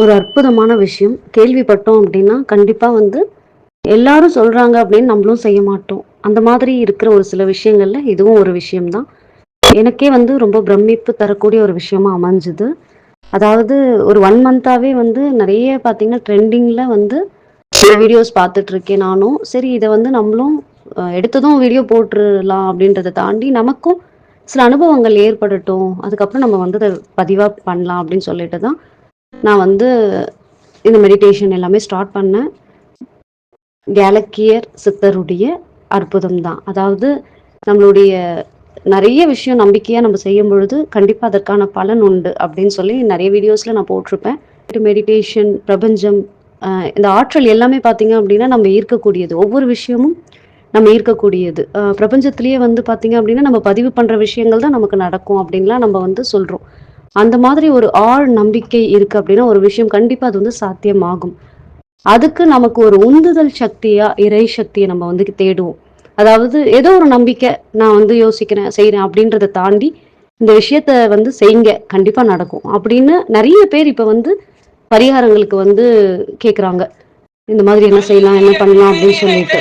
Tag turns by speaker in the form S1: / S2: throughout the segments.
S1: ஒரு அற்புதமான விஷயம். கேள்விப்பட்டோம் அப்படின்னா கண்டிப்பாக வந்து எல்லாரும் சொல்கிறாங்க அப்படின்னு நம்மளும் செய்ய மாட்டோம். அந்த மாதிரி இருக்கிற ஒரு சில விஷயங்கள்ல இதுவும் ஒரு விஷயம்தான். எனக்கே வந்து ரொம்ப பிரமிப்பு தரக்கூடிய ஒரு விஷயமா அமைஞ்சுது. அதாவது ஒரு ஒன் மந்தாவே வந்து நிறைய பார்த்தீங்கன்னா ட்ரெண்டிங்கில் வந்து வீடியோஸ் பார்த்துட்டு இருக்கேன் நானும். சரி இதை வந்து நம்மளும் எடுத்ததும் வீடியோ போட்டுடலாம் அப்படின்றத தாண்டி நமக்கும் சில அனுபவங்கள் ஏற்படட்டும். அதுக்கப்புறம் நம்ம வந்து அதை பதிவாக பண்ணலாம் அப்படின்னு சொல்லிட்டு தான் நான் வந்து இந்த மெடிடேஷன் எல்லாமே ஸ்டார்ட் பண்ணேன். கேலக்கியர் சித்தருடைய அற்புதம் தான் அதாவது நம்மளுடைய நிறைய விஷயம் நம்பிக்கையாக நம்ம செய்யும் பொழுது கண்டிப்பாக அதற்கான பலன் உண்டு அப்படின்னு சொல்லி நிறைய வீடியோஸில் நான் போட்டிருப்பேன். மெடிடேஷன் பிரபஞ்சம் ஆஹ் இந்த ஆற்றல் எல்லாமே பார்த்தீங்க அப்படின்னா நம்ம ஈர்க்கக்கூடியது. ஒவ்வொரு விஷயமும் நம்ம ஈர்க்கக்கூடியது. ஆஹ் பிரபஞ்சத்திலேயே வந்து பார்த்தீங்க அப்படின்னா நம்ம பதிவு பண்ணுற விஷயங்கள் தான் நமக்கு நடக்கும் அப்படின்லாம் நம்ம வந்து சொல்கிறோம் அந்த மாதிரி ஒரு ஆழ் நம்பிக்கை இருக்குது அப்படின்னா ஒரு விஷயம் கண்டிப்பாக அது வந்து சாத்தியமாகும். அதுக்கு நமக்கு ஒரு உந்துதல் சக்தியா இறை சக்தியை நம்ம வந்து தேடுவோம். அதாவது ஏதோ ஒரு நம்பிக்கை நான் வந்து யோசிக்கிறேன் செய்கிறேன் அப்படின்றத தாண்டி இந்த விஷயத்த வந்து செய்யுங்க கண்டிப்பா நடக்கும் அப்படின்னு நிறைய பேர் இப்ப வந்து பரிகாரங்களுக்கு வந்து கேக்குறாங்க. இந்த மாதிரி என்ன செய்யலாம் என்ன பண்ணலாம் அப்படின்னு சொல்லிட்டு.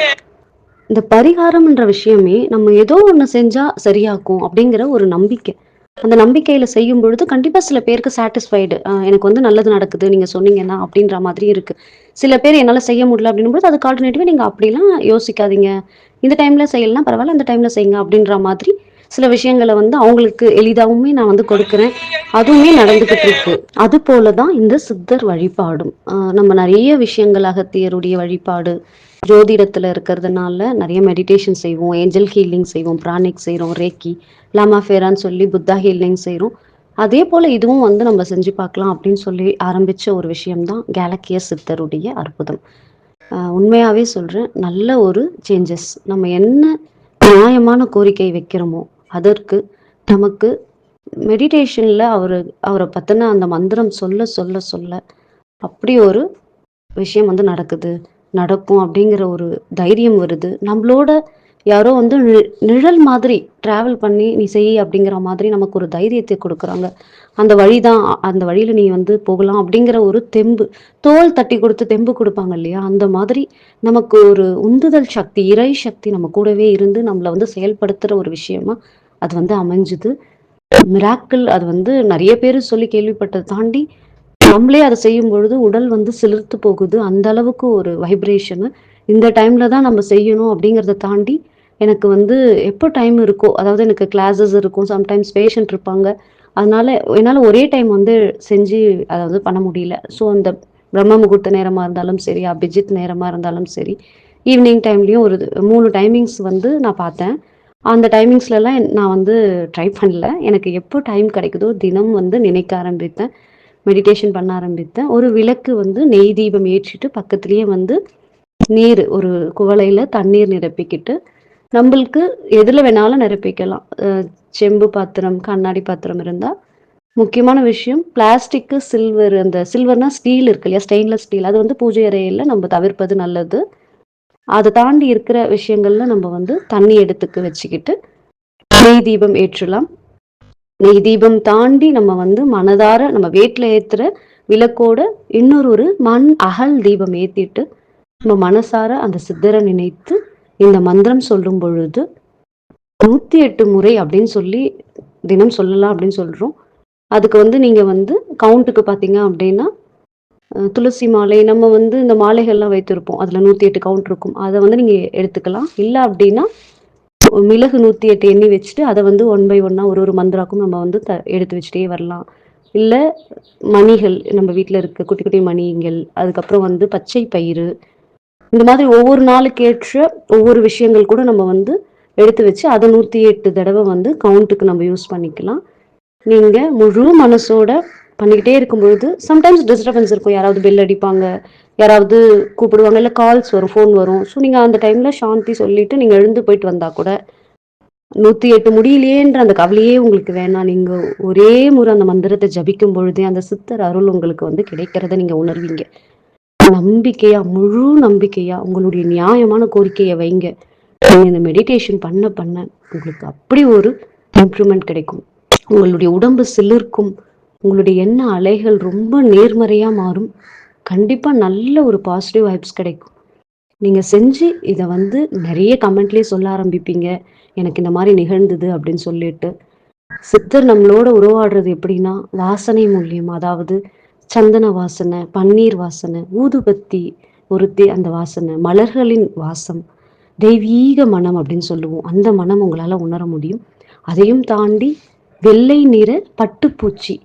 S1: இந்த பரிகாரம்ன்ற விஷயமே நம்ம ஏதோ ஒண்ணு செஞ்சா சரியாக்கும் அப்படிங்கிற ஒரு நம்பிக்கை. அந்த நம்பிக்கையில செய்யும் பொழுது கண்டிப்பா சில பேருக்கு சாட்டிஸ்ஃபைடு எனக்கு வந்து நல்லது நடக்குது நீங்க சொன்னீங்கன்னா அப்படின்ற மாதிரி இருக்கு. சில பேர் என்னால செய்ய முடியல அப்படின்னும்போது அதுக்கு ஆல்டர்னேட்டிவா நீங்க அப்படிலாம் யோசிக்காதீங்க. இந்த டைம்ல செய்யலாம் பரவாயில்ல அந்த டைம்ல செய்யுங்க அப்படின்ற மாதிரி சில விஷயங்களை வந்து அவங்களுக்கு எளிதாகவுமே நான் வந்து கொடுக்குறேன். அதுவுமே நடந்துகிட்டு இருக்கு அது போலதான் இந்த சித்தர் வழிபாடும். நம்ம நிறைய விஷயங்கள் அகத்தியருடைய வழிபாடு ஜோதிடத்தில் இருக்கிறதுனால நிறைய மெடிடேஷன் செய்வோம் ஏஞ்சல் ஹீலிங் செய்வோம் பிராணிக் செய்கிறோம் ரேக்கி லாமாஃபேரான்னு சொல்லி புத்தா ஹீலிங் செய்கிறோம் அதே போல இதுவும் வந்து நம்ம செஞ்சு பார்க்கலாம் அப்படின்னு சொல்லி ஆரம்பிச்ச ஒரு விஷயம்தான் கேலக்கிய சித்தருடைய அற்புதம். உண்மையாகவே உண்மையாவே சொல்றேன் நல்ல ஒரு சேஞ்சஸ் நம்ம என்ன நியாயமான கோரிக்கை வைக்கிறோமோ அதற்கு நமக்கு மெடிடேஷன்ல அவரு அவரை பத்தின அந்த மந்திரம் சொல்ல சொல்ல சொல்ல அப்படி ஒரு விஷயம் வந்து நடக்குது. நடக்கும் அப்படிங்கிற ஒரு தைரியம் வருது. நம்மளோட யாரோ வந்து நிழல் மாதிரி ட்ராவல் பண்ணி நீ செய் அப்படிங்கிற மாதிரி நமக்கு ஒரு தைரியத்தை கொடுக்குறாங்க. அந்த வழி தான் அந்த வழியில நீ வந்து போகலாம் அப்படிங்கிற ஒரு தெம்பு தோல் தட்டி கொடுத்து தெம்பு கொடுப்பாங்க இல்லையா? அந்த மாதிரி நமக்கு ஒரு உந்துதல் சக்தி இறை சக்தி நம்ம கூடவே இருந்து நம்மளை வந்து செயல்படுத்துற ஒரு விஷயமா அது வந்து அமைஞ்சுது. மிராக்கிள் அது வந்து நிறைய பேர் சொல்லி கேள்விப்பட்டதை தாண்டி நம்மளே அதை செய்யும் பொழுது உடல் வந்து சிலிர்த்து போகுது. அந்த அளவுக்கு ஒரு வைப்ரேஷனு இந்த டைம்ல தான் நம்ம செய்யணும் அப்படிங்கிறத தாண்டி எனக்கு வந்து எப்போ டைம் இருக்கோ அதாவது எனக்கு கிளாஸஸ் இருக்கும் சம்டைம்ஸ் பேஷண்ட் இருப்பாங்க. அதனால என்னால் ஒரே டைம் வந்து செஞ்சு அதாவது பண்ண முடியல. ஸோ அந்த பிரம்ம முகூர்த்த நேரமாக இருந்தாலும் சரி அபிஜித் நேரமாக இருந்தாலும் சரி ஈவினிங் டைம்லேயும் ஒரு மூணு டைமிங்ஸ் வந்து நான் பார்த்தேன். அந்த டைமிங்ஸ்லலாம் நான் வந்து ட்ரை பண்ணல. எனக்கு எப்போ டைம் கிடைக்குதோ தினம் வந்து நினைக்க ஆரம்பித்தேன். மெடிடேஷன் பண்ண ஆரம்பித்தேன். ஒரு விளக்கு வந்து நெய் தீபம் ஏற்றிட்டு பக்கத்துலேயே வந்து நீர் ஒரு குவளையில தண்ணீர் நிரப்பிக்கிட்டு நம்மளுக்கு எதில் வேணாலும் நிரப்பிக்கலாம். செம்பு பாத்திரம் கண்ணாடி பாத்திரம் இருந்தால் முக்கியமான விஷயம் பிளாஸ்டிக்கு சில்வர் அந்த சில்வர்னா ஸ்டீல் இருக்கு இல்லையா? Stainless steel. அது வந்து பூஜை அறையில் நம்ம தவிர்ப்பது நல்லது. அதை தாண்டி இருக்கிற விஷயங்கள்ல நம்ம வந்து தண்ணி எடுத்துக்கு வச்சுக்கிட்டு நெய் தீபம் ஏற்றலாம். நெய் தீபம் தாண்டி நம்ம வந்து மனதார நம்ம வீட்டில் ஏத்துற விளக்கோட இன்னொரு ஒரு மண் அகல் தீபம் ஏத்திட்டு நம்ம மனசார அந்த சித்தரை நினைத்து இந்த மந்திரம் சொல்லும் பொழுது நூத்தி எட்டு முறை அப்படின்னு சொல்லி தினம் சொல்லலாம் அப்படின்னு சொல்றோம். அதுக்கு வந்து நீங்க வந்து கவுண்ட்டுக்கு பாத்தீங்க அப்படின்னா துளசி மாலை நம்ம வந்து இந்த மாலைகள்லாம் வைத்திருப்போம். அதுல நூத்தி எட்டு கவுண்ட் இருக்கும். அதை வந்து நீங்க எடுத்துக்கலாம். இல்ல அப்படின்னா மிளகு நூத்தி எட்டு எண்ணி வச்சுட்டு அதை வந்து ஒன் பை ஒன்னா ஒரு ஒரு மந்திராக்கும் நம்ம வந்து த எடுத்து வச்சுட்டே வரலாம். இல்ல மணிகள் நம்ம வீட்டில் இருக்க குட்டி குட்டி மணிகள் அதுக்கப்புறம் வந்து பச்சை பயிறு இந்த மாதிரி ஒவ்வொரு நாளுக்கு ஏற்ற ஒவ்வொரு விஷயங்கள் கூட நம்ம வந்து எடுத்து வச்சு அதை நூற்றி எட்டு தடவை வந்து கவுண்ட்டுக்கு நம்ம யூஸ் பண்ணிக்கலாம். நீங்கள் முழு மனசோட பண்ணிக்கிட்டே இருக்கும்பொழுது சம்டைம்ஸ் டிஸ்டர்பன்ஸ் இருக்கும். யாராவது பெல் அடிப்பாங்க யாராவது கூப்பிடுவாங்க இல்லை கால்ஸ் வரும் ஃபோன் வரும். ஸோ நீங்கள் அந்த டைமில் சாந்தி சொல்லிவிட்டு நீங்கள் எழுந்து போயிட்டு வந்தால் கூட நூற்றி எட்டு முடியலையேன்ற அந்த கவலையே உங்களுக்கு வேணாம். நீங்கள் ஒரே முறை அந்த மந்திரத்தை ஜபிக்கும் பொழுதே அந்த சித்தர் அருள் உங்களுக்கு வந்து கிடைக்கிறத நீங்கள் உணர்வீங்க. நம்பிக்கையா முழு நம்பிக்கையா உங்களுடைய நியாயமான கோரிக்கையை வைங்க. நீங்க இந்த மெடிடேஷன் பண்ண பண்ண உங்களுக்கு அப்படி ஒரு இம்ப்ரூவ்மெண்ட் கிடைக்கும். உங்களுடைய உடம்பு சிலிர்க்கும். உங்களுடைய எண்ண அலைகள் ரொம்ப நேர்மறையாக மாறும். கண்டிப்பாக நல்ல ஒரு பாசிட்டிவ் வைப்ஸ் கிடைக்கும். நீங்கள் செஞ்சு இதை வந்து நிறைய கமெண்ட்லேயே சொல்ல ஆரம்பிப்பீங்க. எனக்கு இந்த மாதிரி நிகழ்ந்தது அப்படின்னு சொல்லிட்டு. சித்தர் நம்மளோட உருவாடுறது எப்படின்னா வாசனை மூலியம். அதாவது சந்தன வாசனை பன்னீர் வாசனை ஊதுபத்தி ஒருத்தி அந்த வாசனை மலர்களின் வாசம் தெய்வீக மனம் அப்படின்னு சொல்லுவோம். அந்த மனம் உங்களால் உணர முடியும். அதையும் தாண்டி வெள்ளை நிற பட்டுப்பூச்சி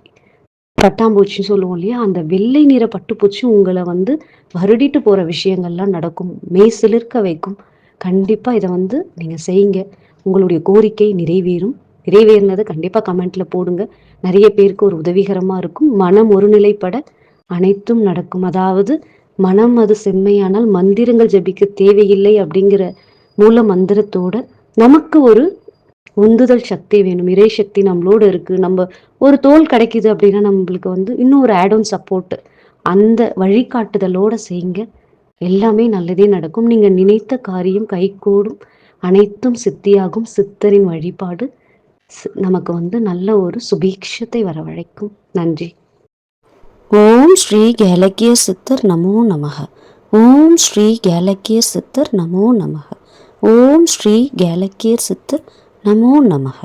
S1: பட்டாம்பூச்சின்னு சொல்லுவோம் இல்லையா? அந்த வெள்ளை நிற பட்டுப்பூச்சி உங்களை வந்து வருடிட்டு போகிற விஷயங்கள்லாம் நடக்கும். மெய் சிலிர்க்க வைக்கும். கண்டிப்பாக இதை வந்து நீங்கள் செய்யுங்க. உங்களுடைய கோரிக்கை நிறைவேறும். நிறைவேறினதை கண்டிப்பாக கமெண்ட்ல போடுங்க. நிறைய பேருக்கு ஒரு உதவிகரமாக இருக்கும். மனம் ஒருநிலைப்பட அனைத்தும் நடக்கும். அதாவது மனம் அது செம்மையானால் மந்திரங்கள் ஜபிக்க தேவையில்லை அப்படிங்கிற மூல மந்திரத்தோட நமக்கு ஒரு உந்துதல் சக்தி வேணும். இறை சக்தி நம்மளோட இருக்கு. நம்ம ஒரு தோல் கிடைக்குது அப்படின்னா நம்மளுக்கு வந்து இன்னும் ஒரு ஆட் ஆன் சப்போர்ட் அந்த வழிகாட்டுதலோட செய்யுங்க. எல்லாமே நல்லதே நடக்கும். நீங்க நினைத்த காரியம் கைகூடும். அனைத்தும் சித்தியாகும். சித்தரின் வழிபாடு நமக்கு வந்து நல்ல ஒரு சுபீக்ஷத்தை வரவழைக்கும். நன்றி.
S2: ஓம் ஸ்ரீ கேலக்கிய சித்தர் நமோ நமக. ஓம் ஸ்ரீ கேலக்கிய சித்தர் நமோ நமக. ஓம் ஸ்ரீ கேலக்கிய சித்தர் நமோ நமக.